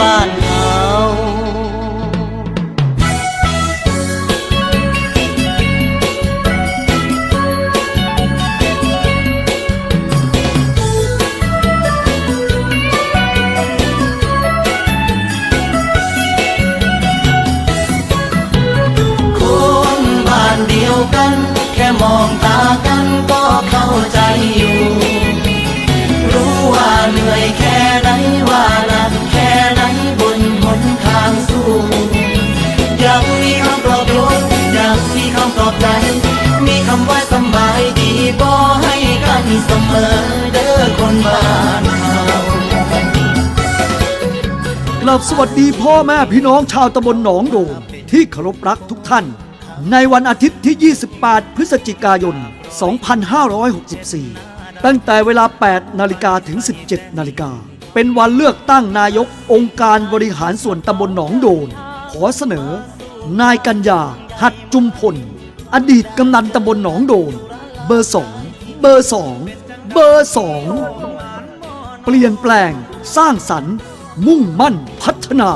บ้านเขา เสมอเด้อคนบ้านเฮากลับสวัสดีพ่อแม่พี่น้องชาวตำบลหนองโดงที่เคารพรักทุกท่าน ในวันอาทิตย์ที่ 28 พฤศจิกายน 2564 ตั้งแต่เวลา 8 นาฬิกาถึง 17 นาฬิกา เป็นวันเลือกตั้งนายกองค์การบริหารส่วนตำบลหนองโดน ขอเสนอ นายกัญญา หัดจุมพล อดีตกำนันตำบลหนองโดน เบอร์สอง เบอร์สองเบอร์สองเปลี่ยนแปลงสร้างสรรค์ มุ่งมั่นพัฒนา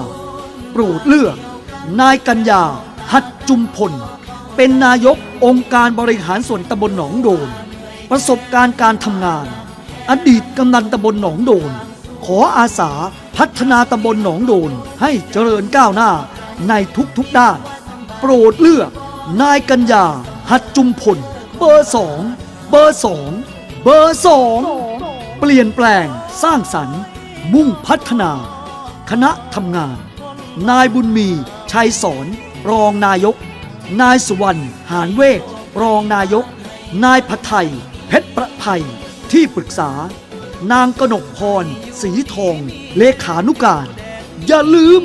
โปรดเลือก นายกัญญา หัดจุมพล เป็นนายกองค์การบริหารส่วนตำบลหนองโดน ประสบการณ์การทำงาน อดีตกำนันตำบลหนองโดน ขออาสาพัฒนาตำบลหนองโดนให้เจริญก้าวหน้าในทุกๆด้าน โปรดเลือก นายกัญญา หัดจุมพล เบอร์สอง เบอร์สองเบอร์สองเปลี่ยนแปลงสร้างสรรค์ มุ่งพัฒนา คณะทำงาน นายบุญมี ชัยสอน รองนายก นายสุวรรณหานเวทรองนายก นายพัทไทยเพชรประภัย ที่ปรึกษา นางกนกพรสีทอง เลขานุการ อย่าลืม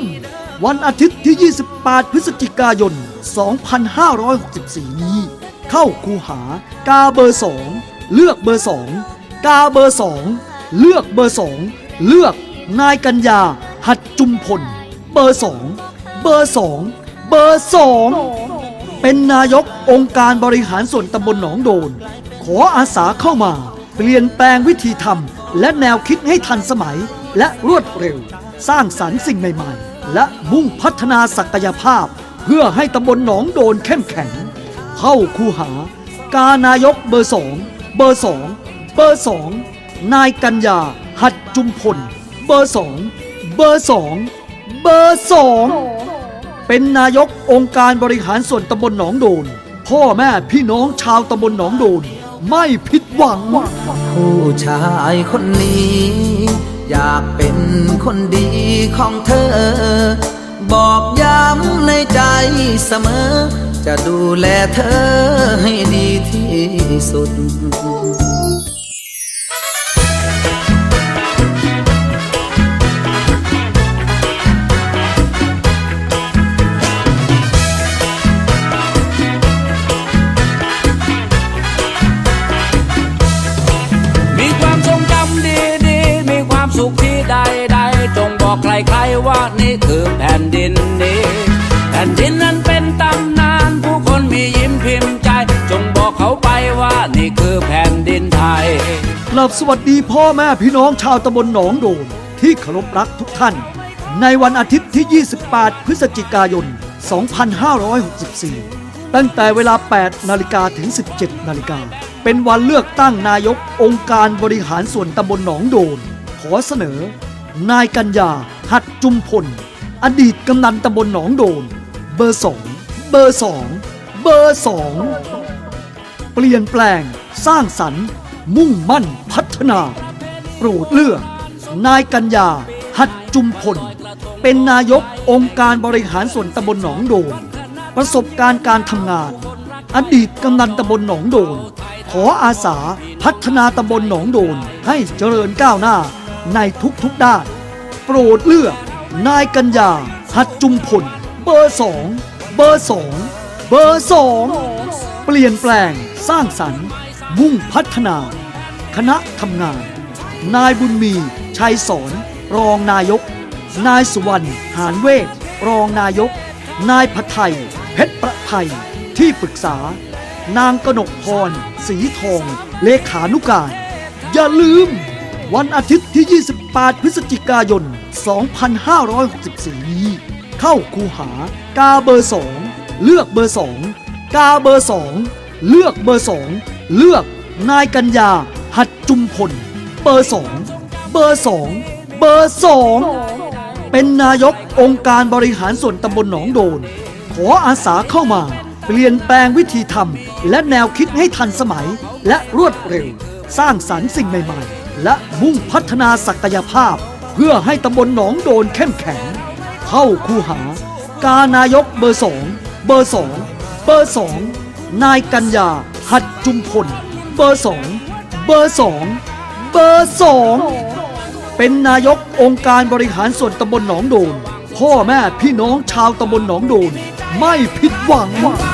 วันอาทิตย์ที่ 28 พฤศจิกายน 2564 นี้ เข้าคูหากาเบอร์สองเลือกเบอร์สองกาเบอร์สองเลือกเบอร์สองเลือกนายกัญญาหัดจุมพล เบอร์สองเบอร์สองเบอร์สองเป็นนายกองค์การบริหารส่วนตำบลหนองโดน ขออาสาเข้ามา เปลี่ยนแปลงวิธีทำและแนวคิดให้ทันสมัย และรวดเร็ว สร้างสรรค์สิ่งใหม่ ๆ และมุ่งพัฒนาศักยภาพ เพื่อให้ตำบลหนองโดนเข้มแข็ง เข้าคูหา กานายกเบอร์สองเบอร์สองเบอร์สองนายกัญญาหัดจุมพล เบอร์สองเบอร์สองเบอร์สองเป็นนายกองค์การบริหารส่วนตำบลหนองโดน พ่อแม่พี่น้องชาวตำบลหนองโดน ไม่ผิดหวัง ผู้ชายคนนี้ อยากเป็นคนดีของเธอ บอกย้ำในใจเสมอ จะดูแลเธอให้ดีที่สุด กลับสวัสดีพ่อแม่พี่น้องชาวตำบลหนองโดนที่เคารพรักทุกท่าน ในวันอาทิตย์ที่ 28 พฤศจิกายน 2564 ตั้งแต่เวลา 8 นาฬิกาถึง 17 นาฬิกา เป็นวันเลือกตั้งนายกองค์การบริหารส่วนตำบลหนองโดน ขอเสนอ นายกัญญา หัดจุมพล อดีตกำนันตำบลหนองโดน เบอร์สองเบอร์สองเบอร์สองเปลี่ยนแปลง สร้างสรรค์ มุ่งมั่นพัฒนา โปรดเลือก นายกัญญา หัดจุมพล เป็นนายกองค์การบริหารส่วนตำบลหนองโดน ประสบการณ์การทำงาน อดีตกำนันตำบลหนองโดน ขออาสาพัฒนาตำบลหนองโดนให้เจริญก้าวหน้าในทุกๆด้าน โปรดเลือก นายกัญญา หัดจุมพล เบอร์สองเบอร์สองเบอร์สองเปลี่ยนแปลงสร้างสรรค์ มุ่งพัฒนา คณะทำงาน นายบุญมี ชัยสอน รองนายก นายสุวรรณ หานเวทรองนายก นายพัทไทยเพชรประภัย ที่ปรึกษา นางกนกพร สีทอง เลขานุการ อย่าลืม วันอาทิตย์ที่ 28 พฤศจิกายน 2564 นี้ เข้าคูหากาเบอร์สองเลือกเบอร์สองกาเบอร์สองเลือกเบอร์สอง เลือกนายกัญญา หัดจุมพล เบอร์สองเบอร์สองเบอร์สองเป็นนายกองค์การบริหารส่วนตำบลหนองโดน ขออาสาเข้ามา เปลี่ยนแปลงวิธีทำและแนวคิดให้ทันสมัย และรวดเร็ว สร้างสรรค์สิ่งใหม่ๆ และมุ่งพัฒนาศักยภาพ เพื่อให้ตำบลหนองโดนเข้มแข็ง เข้าคูหา กานายกเบอร์สองเบอร์สองเบอร์สองนายกัญญา หัดจุมพล เบอร์สองเบอร์สองเบอร์สองเป็นนายกองค์การบริหารส่วนตำบลหนองโดน พ่อแม่พี่น้องชาวตำบลหนองโดน ไม่ผิดหวังวกเรา